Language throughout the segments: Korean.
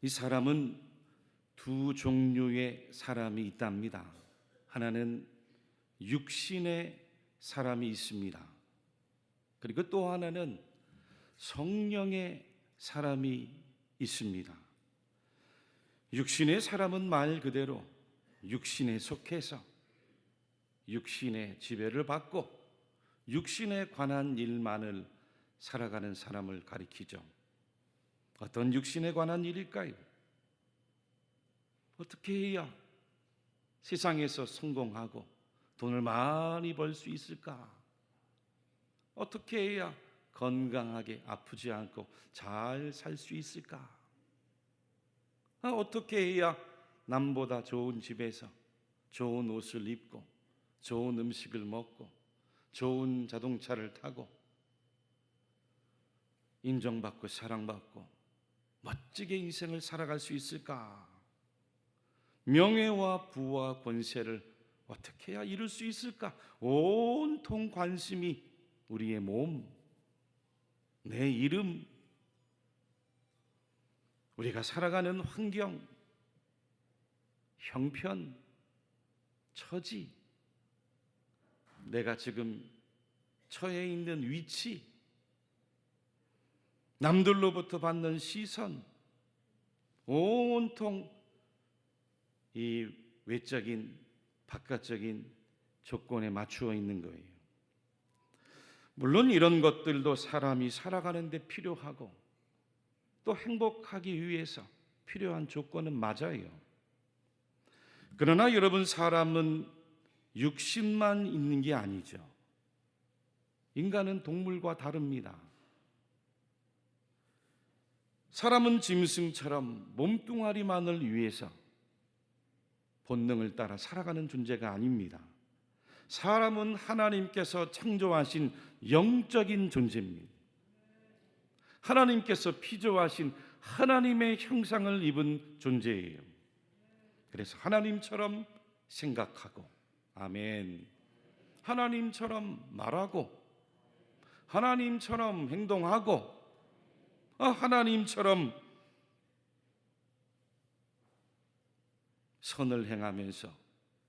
이 사람은 두 종류의 사람이 있답니다. 하나는 육신의 사람이 있습니다. 그리고 또 하나는 성령의 사람이 있습니다. 육신의 사람은 말 그대로 육신에 속해서 육신의 지배를 받고 육신에 관한 일만을 살아가는 사람을 가리키죠. 어떤 육신에 관한 일일까요? 어떻게 해야 세상에서 성공하고 돈을 많이 벌 수 있을까? 어떻게 해야 건강하게 아프지 않고 잘 살 수 있을까? 아, 어떻게 해야 남보다 좋은 집에서 좋은 옷을 입고 좋은 음식을 먹고 좋은 자동차를 타고 인정받고 사랑받고 멋지게 인생을 살아갈 수 있을까? 명예와 부와 권세를 어떻게 해야 이룰 수 있을까? 온통 관심이 우리의 몸, 내 이름, 우리가 살아가는 환경, 형편, 처지, 내가 지금 처해 있는 위치, 남들로부터 받는 시선, 온통 이 외적인 바깥적인 조건에 맞추어 있는 거예요. 물론 이런 것들도 사람이 살아가는데 필요하고 또 행복하기 위해서 필요한 조건은 맞아요. 그러나 여러분 사람은 육신만 있는 게 아니죠. 인간은 동물과 다릅니다. 사람은 짐승처럼 몸뚱아리만을 위해서 본능을 따라 살아가는 존재가 아닙니다. 사람은 하나님께서 창조하신 영적인 존재입니다. 하나님께서 피조하신 하나님의 형상을 입은 존재예요. 그래서 하나님처럼 생각하고, 아멘. 하나님처럼 말하고, 하나님처럼 행동하고, 아, 하나님처럼 선을 행하면서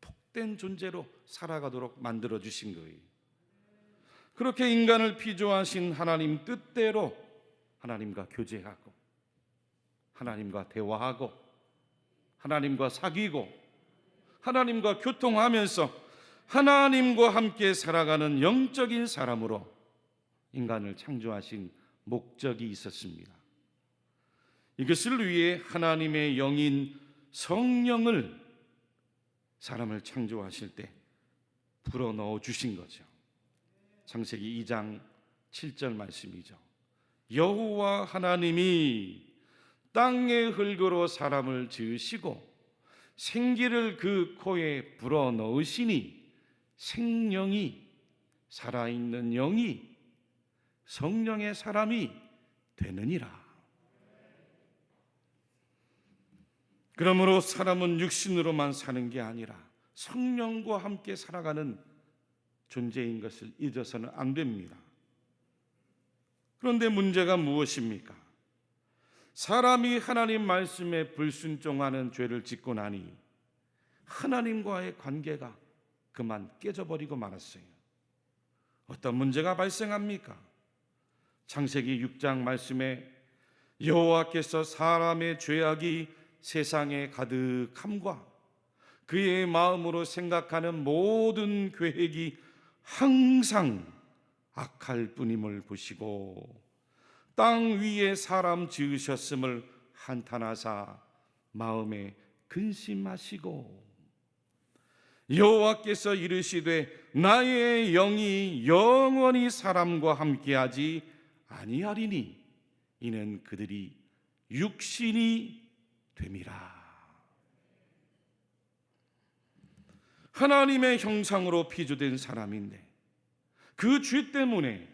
복된 존재로 살아가도록 만들어 주신 거예요. 그렇게 인간을 피조하신 하나님 뜻대로 하나님과 교제하고 하나님과 대화하고 하나님과 사귀고 하나님과 교통하면서 하나님과 함께 살아가는 영적인 사람으로 인간을 창조하신 목적이 있었습니다. 이것을 위해 하나님의 영인 성령을 사람을 창조하실 때 불어 넣어 주신 거죠. 창세기 2장 7절 말씀이죠. 여호와 하나님이 땅의 흙으로 사람을 지으시고 생기를 그 코에 불어 넣으시니 생명이 살아있는 영이 성령의 사람이 되느니라. 그러므로 사람은 육신으로만 사는 게 아니라 성령과 함께 살아가는 존재인 것을 잊어서는 안 됩니다. 그런데 문제가 무엇입니까? 사람이 하나님 말씀에 불순종하는 죄를 짓고 나니 하나님과의 관계가 그만 깨져버리고 말았어요. 어떤 문제가 발생합니까? 창세기 6장 말씀에 여호와께서 사람의 죄악이 세상에 가득함과 그의 마음으로 생각하는 모든 계획이 항상 악할 뿐임을 보시고 땅 위에 사람 지으셨음을 한탄하사 마음에 근심하시고 여호와께서 이르시되 나의 영이 영원히 사람과 함께하지 아니하리니 이는 그들이 육신이 됨이라. 하나님의 형상으로 피조된 사람인데 그 죄 때문에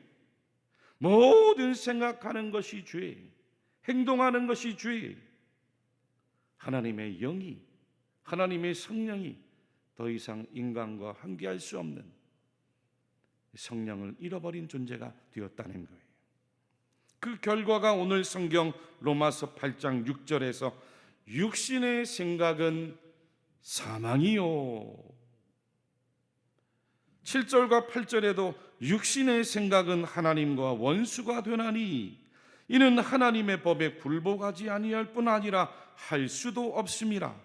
모든 생각하는 것이 죄, 행동하는 것이 죄. 하나님의 영이 하나님의 성령이 더 이상 인간과 함께할 수 없는 성령을 잃어버린 존재가 되었다는 거예요. 그 결과가 오늘 성경 로마서 8장 6절에서 육신의 생각은 사망이요. 7절과 8절에도 육신의 생각은 하나님과 원수가 되나니 이는 하나님의 법에 굴복하지 아니할 뿐 아니라 할 수도 없음이라.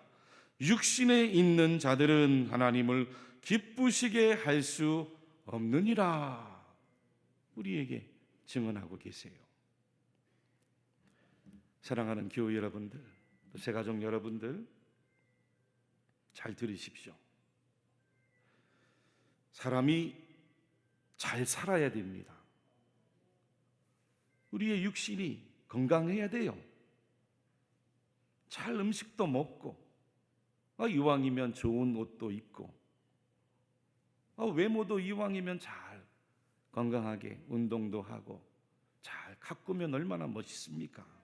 육신에 있는 자들은 하나님을 기쁘시게 할 수 없느니라. 우리에게 증언하고 계세요. 사랑하는 교회 여러분들, 또새 가족 여러분들 잘 들으십시오. 사람이 잘 살아야 됩니다. 우리의 육신이 건강해야 돼요. 잘 음식도 먹고, 아, 이왕이면 좋은 옷도 입고, 아, 외모도 이왕이면 잘 건강하게 운동도 하고, 잘 가꾸면 얼마나 멋있습니까?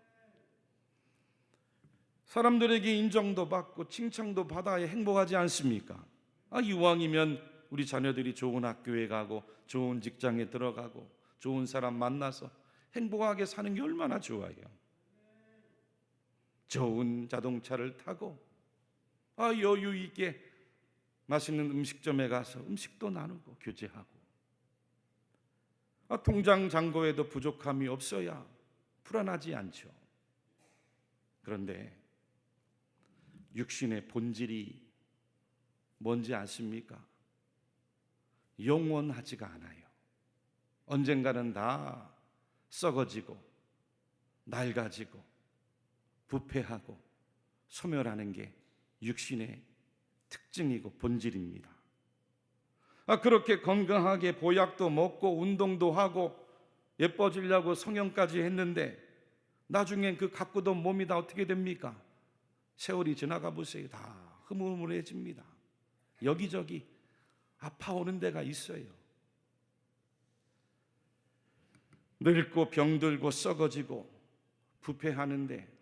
사람들에게 인정도 받고 칭찬도 받아야 행복하지 않습니까? 아, 이왕이면 우리 자녀들이 좋은 학교에 가고 좋은 직장에 들어가고 좋은 사람 만나서 행복하게 사는 게 얼마나 좋아요. 좋은 자동차를 타고 아 여유 있게 맛있는 음식점에 가서 음식도 나누고 교제하고 아 통장 잔고에도 부족함이 없어야 불안하지 않죠. 그런데 육신의 본질이 뭔지 아십니까? 영원하지가 않아요. 언젠가는 다 썩어지고 낡아지고 부패하고 소멸하는 게 육신의 특징이고 본질입니다. 아, 그렇게 건강하게 보약도 먹고 운동도 하고 예뻐지려고 성형까지 했는데 나중엔 그 가꾸던 몸이 다 어떻게 됩니까? 세월이 지나가 보세요. 다 흐물흐물해집니다. 여기저기 아파오는 데가 있어요. 늙고 병들고 썩어지고 부패하는데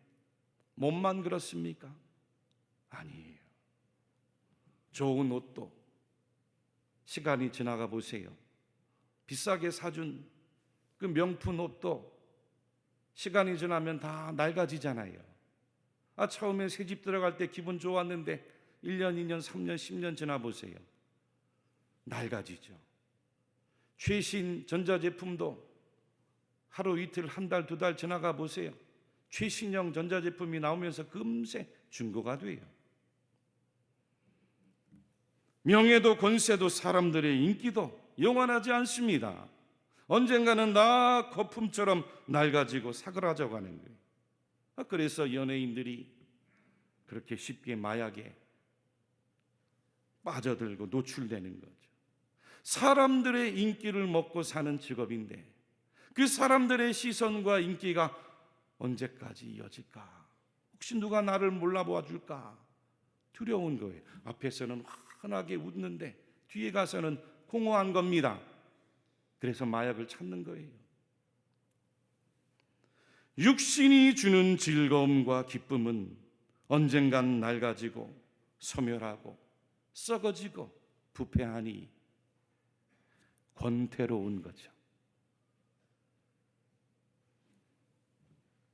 몸만 그렇습니까? 아니에요. 좋은 옷도 시간이 지나가 보세요. 비싸게 사준 그 명품 옷도 시간이 지나면 다 낡아지잖아요. 아, 처음에 새 집 들어갈 때 기분 좋았는데 1년, 2년, 3년, 10년 지나 보세요. 낡아지죠. 최신 전자제품도 하루 이틀 한 달 두 달 지나가 보세요. 최신형 전자제품이 나오면서 금세 중고가 돼요. 명예도 권세도 사람들의 인기도 영원하지 않습니다. 언젠가는 나 거품처럼 낡아지고 사그라져 가는 거예요. 아, 그래서 연예인들이 그렇게 쉽게 마약에 빠져들고 노출되는 거죠. 사람들의 인기를 먹고 사는 직업인데 그 사람들의 시선과 인기가 언제까지 이어질까? 혹시 누가 나를 몰라보아 줄까? 두려운 거예요. 앞에서는 환하게 웃는데 뒤에 가서는 공허한 겁니다. 그래서 마약을 찾는 거예요. 육신이 주는 즐거움과 기쁨은 언젠간 낡아지고 소멸하고 썩어지고 부패하니 권태로운 거죠.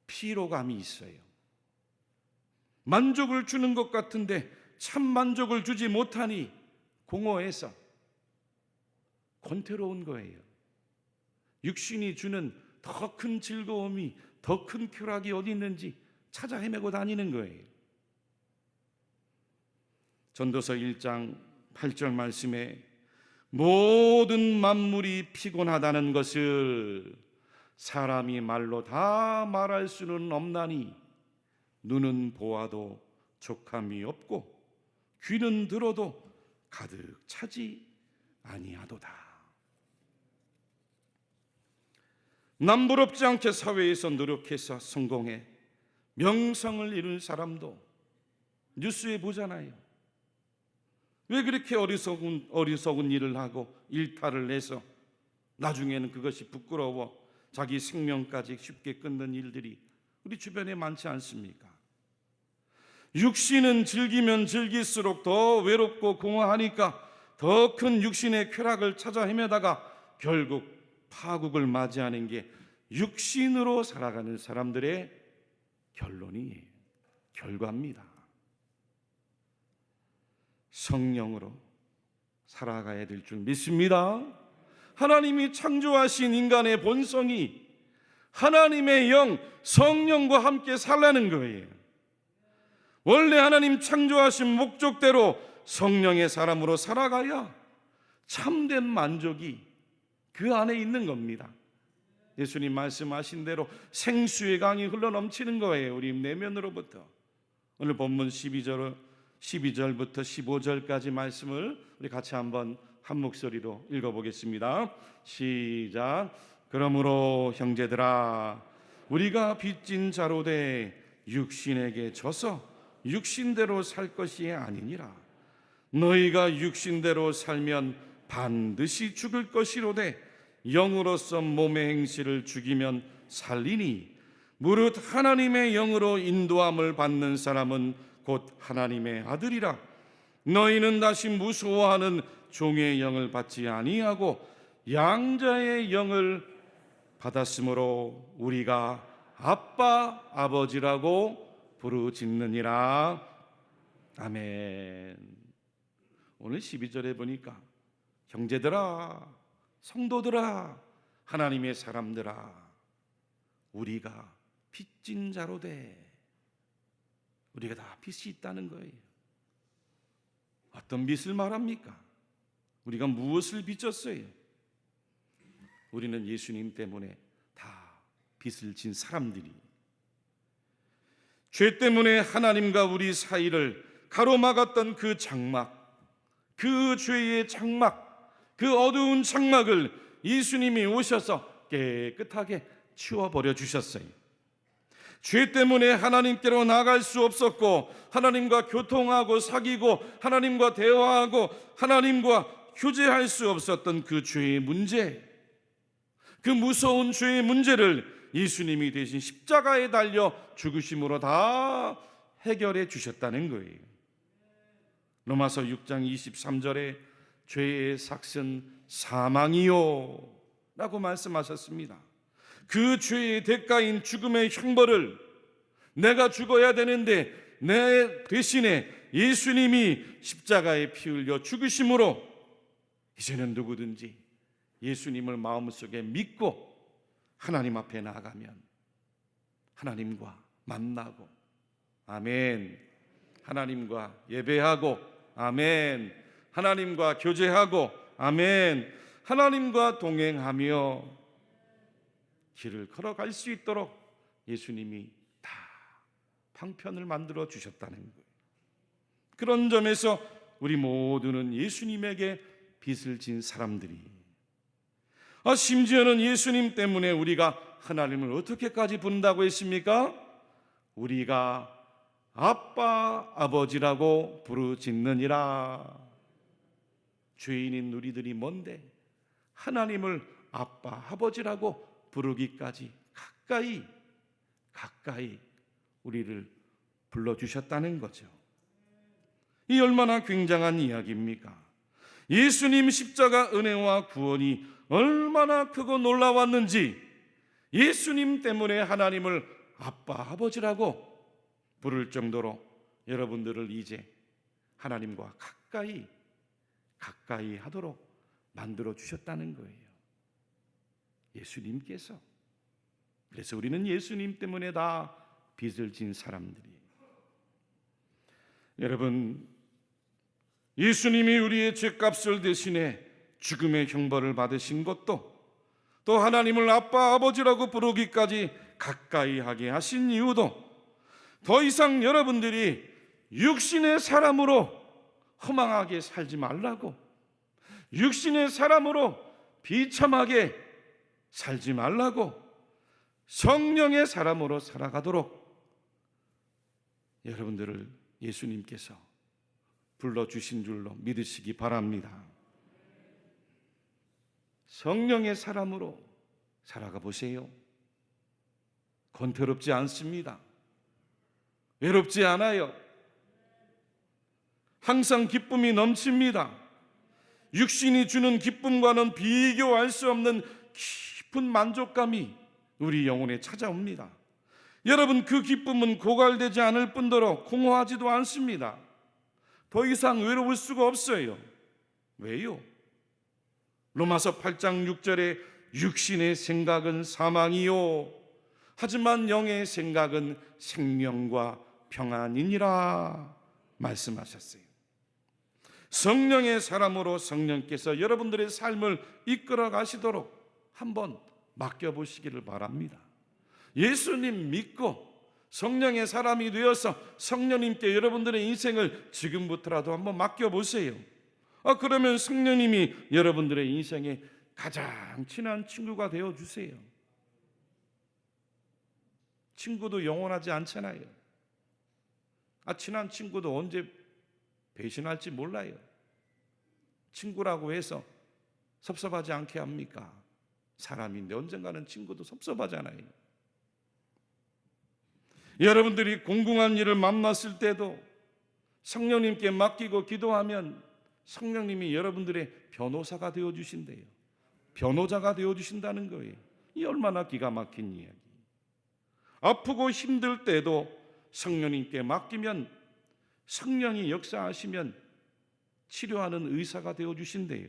피로감이 있어요. 만족을 주는 것 같은데 참 만족을 주지 못하니 공허해서 권태로운 거예요. 육신이 주는 더 큰 즐거움이 더 큰 쾌락이 어디 있는지 찾아 헤매고 다니는 거예요. 전도서 1장 8절 말씀에 모든 만물이 피곤하다는 것을 사람이 말로 다 말할 수는 없나니 눈은 보아도 족함이 없고 귀는 들어도 가득 차지 아니하도다. 남부럽지 않게 사회에서 노력해서 성공해 명성을 이룬 사람도 뉴스에 보잖아요. 왜 그렇게 어리석은 어리석은 일을 하고 일탈을 해서 나중에는 그것이 부끄러워 자기 생명까지 쉽게 끊는 일들이 우리 주변에 많지 않습니까? 육신은 즐기면 즐길수록 더 외롭고 공허하니까 더 큰 육신의 쾌락을 찾아 헤매다가 결국 파국을 맞이하는 게 육신으로 살아가는 사람들의 결론이 결과입니다. 성령으로 살아가야 될 줄 믿습니다. 하나님이 창조하신 인간의 본성이 하나님의 영, 성령과 함께 살라는 거예요. 원래 하나님 창조하신 목적대로 성령의 사람으로 살아가야 참된 만족이 그 안에 있는 겁니다. 예수님 말씀하신 대로 생수의 강이 흘러 넘치는 거예요. 우리 내면으로부터. 오늘 본문 12절 12절부터 15절까지 말씀을 우리 같이 한번 한 목소리로 읽어 보겠습니다. 시작. 그러므로 형제들아 우리가 빚진 자로 돼 육신에게 져서 육신대로 살 것이 아니니라. 너희가 육신대로 살면 반드시 죽을 것이로되 영으로서 몸의 행실을 죽이면 살리니 무릇 하나님의 영으로 인도함을 받는 사람은 곧 하나님의 아들이라. 너희는 다시 무서워하는 종의 영을 받지 아니하고 양자의 영을 받았으므로 우리가 아빠 아버지라고 부르짖느니라. 아멘. 오늘 12절에 보니까 형제들아 성도들아 하나님의 사람들아 우리가 빚진 자로 돼 우리가 다 빚이 있다는 거예요. 어떤 빚을 말합니까? 우리가 무엇을 빚졌어요? 우리는 예수님 때문에 다 빚을 진 사람들이 죄 때문에 하나님과 우리 사이를 가로막았던 그 장막, 그 죄의 장막, 그 어두운 장막을 예수님이 오셔서 깨끗하게 치워버려 주셨어요. 죄 때문에 하나님께로 나갈 수 없었고 하나님과 교통하고 사귀고 하나님과 대화하고 하나님과 교제할 수 없었던 그 죄의 문제 그 무서운 죄의 문제를 예수님이 대신 십자가에 달려 죽으심으로 다 해결해 주셨다는 거예요. 로마서 6장 23절에 죄의 삭은 사망이요 라고 말씀하셨습니다. 그 죄의 대가인 죽음의 형벌을 내가 죽어야 되는데 내 대신에 예수님이 십자가에 피 흘려 죽으심으로 이제는 누구든지 예수님을 마음속에 믿고 하나님 앞에 나가면 하나님과 만나고 아멘. 하나님과 예배하고 아멘. 하나님과 교제하고 아멘. 하나님과 동행하며 길을 걸어갈 수 있도록 예수님이 다 방편을 만들어 주셨다는 거예요. 그런 점에서 우리 모두는 예수님에게 빚을 진 사람들이 아, 심지어는 예수님 때문에 우리가 하나님을 어떻게까지 부른다고 했습니까? 우리가 아빠 아버지라고 부르짖느니라. 죄인인 우리들이 뭔데 하나님을 아빠 아버지라고 부르기까지 가까이 가까이 우리를 불러 주셨다는 거죠. 이 얼마나 굉장한 이야기입니까? 예수님 십자가 은혜와 구원이 얼마나 크고 놀라웠는지 예수님 때문에 하나님을 아빠 아버지라고 부를 정도로 여러분들을 이제 하나님과 가까이 가까이 하도록 만들어 주셨다는 거예요. 예수님께서. 그래서 우리는 예수님 때문에 다 빚을 진 사람들이. 여러분, 예수님이 우리의 죄값을 대신해 죽음의 형벌을 받으신 것도 또 하나님을 아빠 아버지라고 부르기까지 가까이 하게 하신 이유도 더 이상 여러분들이 육신의 사람으로 허망하게 살지 말라고 육신의 사람으로 비참하게 살지 말라고 성령의 사람으로 살아가도록 여러분들을 예수님께서 불러주신 줄로 믿으시기 바랍니다. 성령의 사람으로 살아가 보세요. 권태롭지 않습니다. 외롭지 않아요. 항상 기쁨이 넘칩니다. 육신이 주는 기쁨과는 비교할 수 없는 깊은 만족감이 우리 영혼에 찾아옵니다. 여러분 그 기쁨은 고갈되지 않을 뿐더러 공허하지도 않습니다. 더 이상 외로울 수가 없어요. 왜요? 로마서 8장 6절에 육신의 생각은 사망이요 하지만 영의 생각은 생명과 평안이니라 말씀하셨어요. 성령의 사람으로 성령께서 여러분들의 삶을 이끌어 가시도록 한번 맡겨 보시기를 바랍니다. 예수님 믿고 성령의 사람이 되어서 성령님께 여러분들의 인생을 지금부터라도 한번 맡겨 보세요. 아 그러면 성령님이 여러분들의 인생에 가장 친한 친구가 되어 주세요. 친구도 영원하지 않잖아요. 아 친한 친구도 언제 배신할지 몰라요. 친구라고 해서 섭섭하지 않게 합니까? 사람인데 언젠가는 친구도 섭섭하잖아요. 여러분들이 공공한 일을 만났을 때도 성령님께 맡기고 기도하면 성령님이 여러분들의 변호사가 되어 주신대요. 변호자가 되어 주신다는 거예요. 이 얼마나 기가 막힌 이야기. 아프고 힘들 때도 성령님께 맡기면 성령이 역사하시면 치료하는 의사가 되어 주신대요.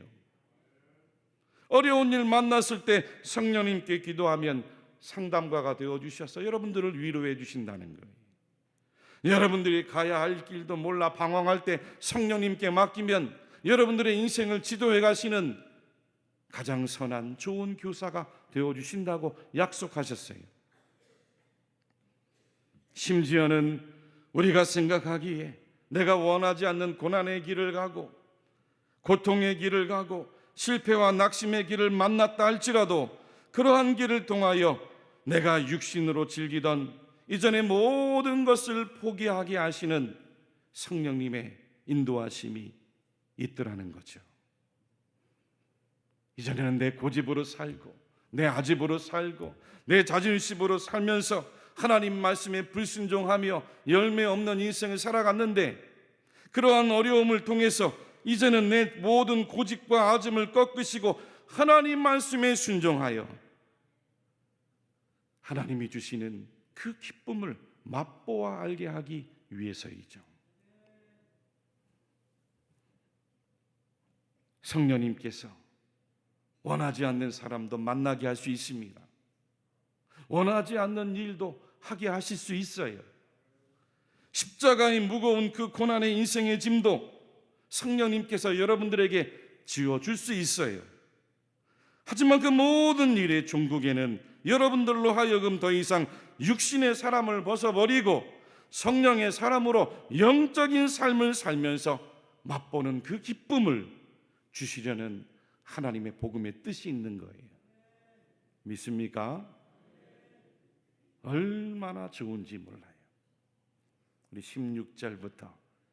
어려운 일 만났을 때 성령님께 기도하면 상담가가 되어 주셔서 여러분들을 위로해 주신다는 거예요. 여러분들이 가야 할 길도 몰라 방황할 때 성령님께 맡기면 여러분들의 인생을 지도해 가시는 가장 선한 좋은 교사가 되어 주신다고 약속하셨어요. 심지어는 우리가 생각하기에 내가 원하지 않는 고난의 길을 가고 고통의 길을 가고 실패와 낙심의 길을 만났다 할지라도 그러한 길을 통하여 내가 육신으로 즐기던 이전의 모든 것을 포기하게 하시는 성령님의 인도하심이 있더라는 거죠. 이전에는 내 고집으로 살고 내 아집으로 살고 내 자존심으로 살면서 하나님 말씀에 불순종하며 열매 없는 인생을 살아갔는데 그러한 어려움을 통해서 이제는 내 모든 고집과 아짐을 꺾으시고 하나님 말씀에 순종하여 하나님이 주시는 그 기쁨을 맛보아 알게 하기 위해서이죠. 성령님께서 원하지 않는 사람도 만나게 할 수 있습니다. 원하지 않는 일도 하게 하실 수 있어요. 십자가의 무거운 그 고난의 인생의 짐도 성령님께서 여러분들에게 지어 줄수 있어요. 하지만 그 모든 일의 종국에는 여러분들로 하여금 더 이상 육신의 사람을 벗어버리고 성령의 사람으로 영적인 삶을 살면서 맛보는 그 기쁨을 주시려는 하나님의 복음의 뜻이 있는 거예요. 믿습니까? 얼마나 좋은지 몰라요. 우리 16절부터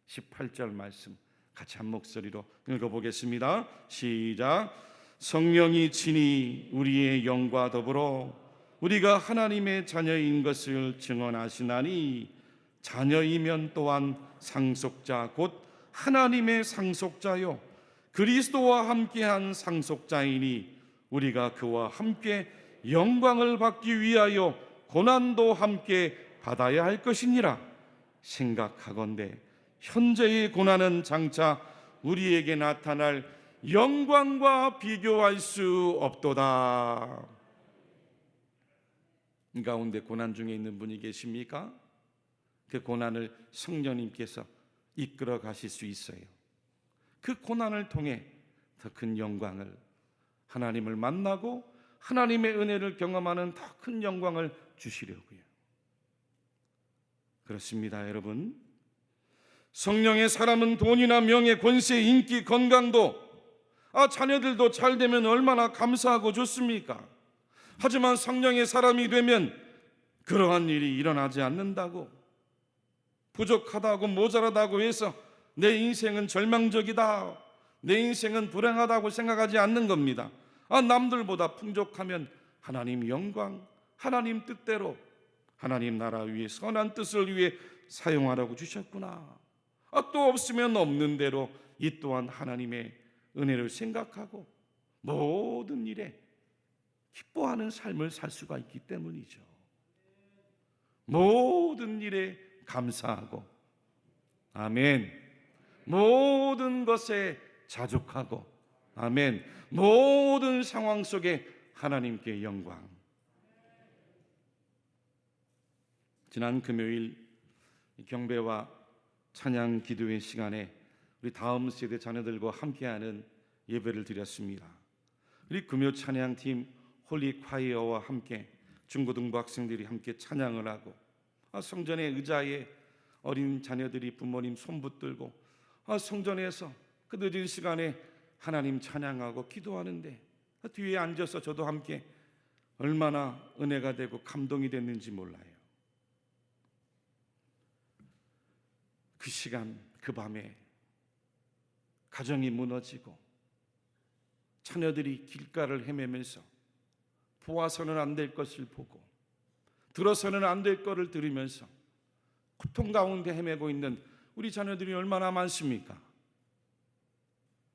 18절 말씀 같이 한 목소리로 읽어보겠습니다. 시작. 성령이 친히 우리의 영과 더불어 우리가 하나님의 자녀인 것을 증언하시나니 자녀이면 또한 상속자 곧 하나님의 상속자요 그리스도와 함께한 상속자이니 우리가 그와 함께 영광을 받기 위하여 고난도 함께 받아야 할 것이니라 생각하건대 현재의 고난은 장차 우리에게 나타날 영광과 비교할 수 없도다. 가운데 고난 중에 있는 분이 계십니까? 그 고난을 성령님께서 이끌어 가실 수 있어요. 그 고난을 통해 더 큰 영광을 하나님을 만나고 하나님의 은혜를 경험하는 더 큰 영광을 주시려고요. 그렇습니다, 여러분. 성령의 사람은 돈이나 명예, 권세, 인기, 건강도 아 자녀들도 잘 되면 얼마나 감사하고 좋습니까? 하지만 성령의 사람이 되면 그러한 일이 일어나지 않는다고 부족하다고 모자라다고 해서 내 인생은 절망적이다. 내 인생은 불행하다고 생각하지 않는 겁니다. 아 남들보다 풍족하면 하나님 영광, 하나님 뜻대로 하나님 나라 위에 선한 뜻을 위해 사용하라고 주셨구나. 아, 또 없으면 없는 대로 이 또한 하나님의 은혜를 생각하고 모든 일에 기뻐하는 삶을 살 수가 있기 때문이죠. 모든 일에 감사하고 아멘. 모든 것에 자족하고 아멘. 모든 상황 속에 하나님께 영광. 지난 금요일 경배와 찬양 기도의 시간에 우리 다음 세대 자녀들과 함께하는 예배를 드렸습니다. 우리 금요 찬양팀 홀리 콰이어와 함께 중고등부 학생들이 함께 찬양을 하고 아, 성전의 의자에 어린 자녀들이 부모님 손 붙들고 아, 성전에서 그 늦은 시간에 하나님 찬양하고 기도하는데 아, 뒤에 앉아서 저도 함께 얼마나 은혜가 되고 감동이 됐는지 몰라요. 그 시간 그 밤에 가정이 무너지고 자녀들이 길가를 헤매면서 보아서는 안 될 것을 보고 들어서는 안 될 것을 들으면서 고통 가운데 헤매고 있는 우리 자녀들이 얼마나 많습니까?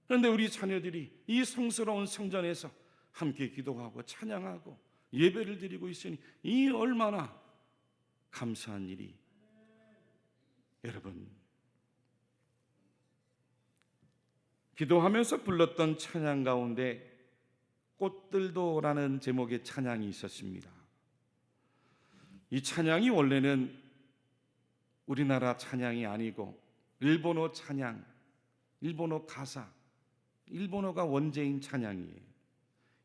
그런데 우리 자녀들이 이 성스러운 성전에서 함께 기도하고 찬양하고 예배를 드리고 있으니 이 얼마나 감사한 일이 여러분 기도하면서 불렀던 찬양 가운데 꽃들도라는 제목의 찬양이 있었습니다. 이 찬양이 원래는 우리나라 찬양이 아니고 일본어 찬양, 일본어 가사, 일본어가 원제인 찬양이에요.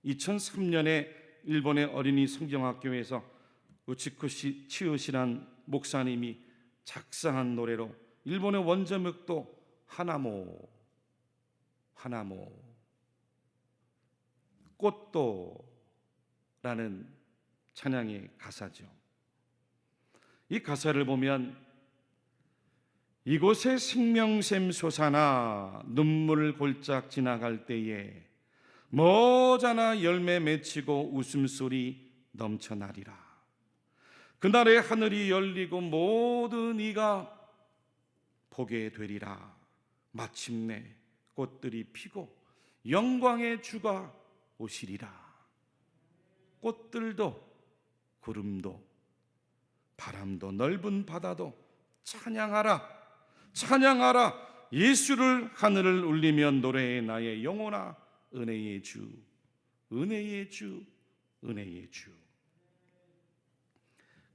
2003년에 일본의 어린이 성경학교에서 우치쿠 시 치우시란 목사님이 작사한 노래로 일본의 원제목도 하나모 하나모 꽃도라는 찬양의 가사죠. 이 가사를 보면 이곳에 생명샘 솟아나 눈물 골짝 지나갈 때에 머자나 열매 맺히고 웃음소리 넘쳐나리라. 그날에 하늘이 열리고 모든 이가 보게 되리라. 마침내 꽃들이 피고 영광의 주가 오시리라. 꽃들도 구름도 바람도 넓은 바다도 찬양하라. 찬양하라. 예수를 하늘을 울리면 노래의 나의 영혼아 은혜의 주 은혜의 주 은혜의 주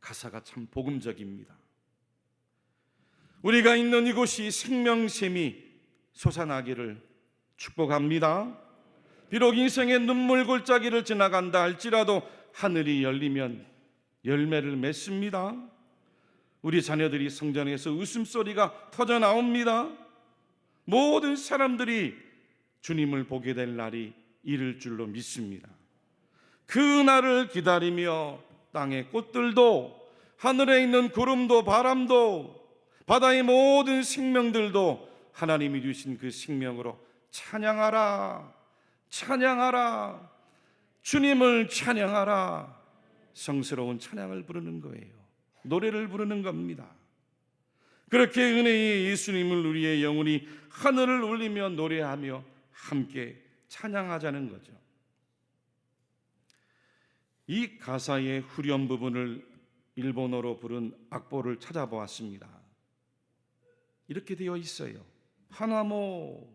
가사가 참 복음적입니다. 우리가 있는 이곳이 생명샘이 솟아나기를 축복합니다. 비록 인생의 눈물 골짜기를 지나간다 할지라도 하늘이 열리면 열매를 맺습니다. 우리 자녀들이 성전에서 웃음소리가 터져 나옵니다. 모든 사람들이 주님을 보게 될 날이 이를 줄로 믿습니다. 그 날을 기다리며 땅의 꽃들도 하늘에 있는 구름도 바람도 바다의 모든 생명들도 하나님이 주신 그 생명으로 찬양하라 찬양하라 주님을 찬양하라 성스러운 찬양을 부르는 거예요. 노래를 부르는 겁니다. 그렇게 은혜의 예수님을 우리의 영혼이 하늘을 울리며 노래하며 함께 찬양하자는 거죠. 이 가사의 후렴 부분을 일본어로 부른 악보를 찾아보았습니다. 이렇게 되어 있어요. 하나모,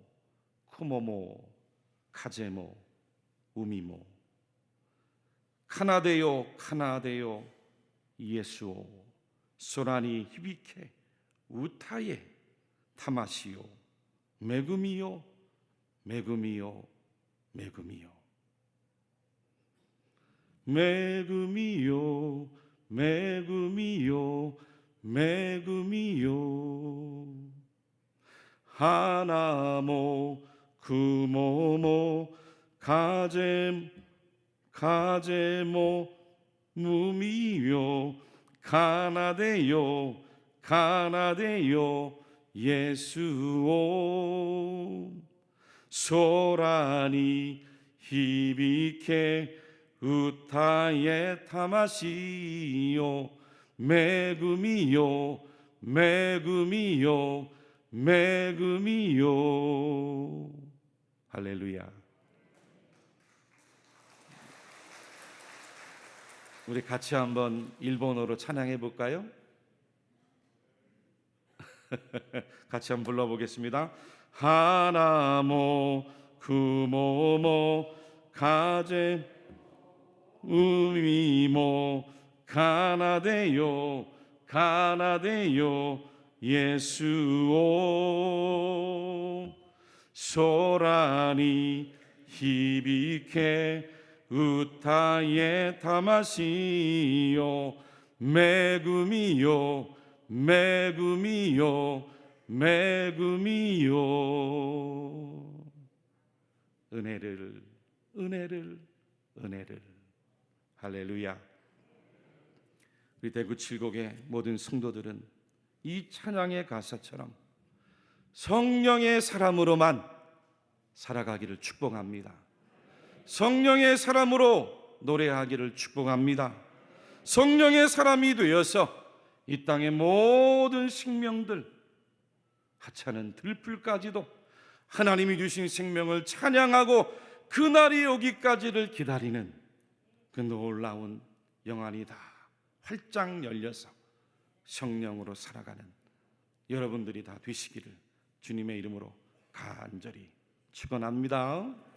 쿠모모, 카제모, 우미모, 카나데요, 카나데요, 예수오, 소라니 히비케, 우타예, 타마시요, 메구미요, 메구미요, 메구미요. 메구미요, 메구미요, 메구미요. 하나모, 구모모, 가제, 가제모, 무미요, 가나데요, 가나데요, 예수오. 소란이 히비케 우타에 타마시요 매금이요 매금이요 매금이요 할렐루야 우리 같이 한번 일본어로 찬양해 볼까요? 같이 한번 불러보겠습니다. 하나모 구모모 가제 우미모 가나데요 가나데요 예수오 소란이 히비케 우타에 타마시요. 매구미요. 매구미요. 매구미요. 은혜를 은혜를 은혜를. 할렐루야. 우리 대구 칠곡의 모든 성도들은 이 찬양의 가사처럼 성령의 사람으로만 살아가기를 축복합니다. 성령의 사람으로 노래하기를 축복합니다. 성령의 사람이 되어서 이 땅의 모든 생명들 하찮은 들풀까지도 하나님이 주신 생명을 찬양하고 그날이 오기까지를 기다리는 그 놀라운 영안이 다 활짝 열려서 성령으로 살아가는 여러분들이 다 되시기를 주님의 이름으로 간절히 축원합니다.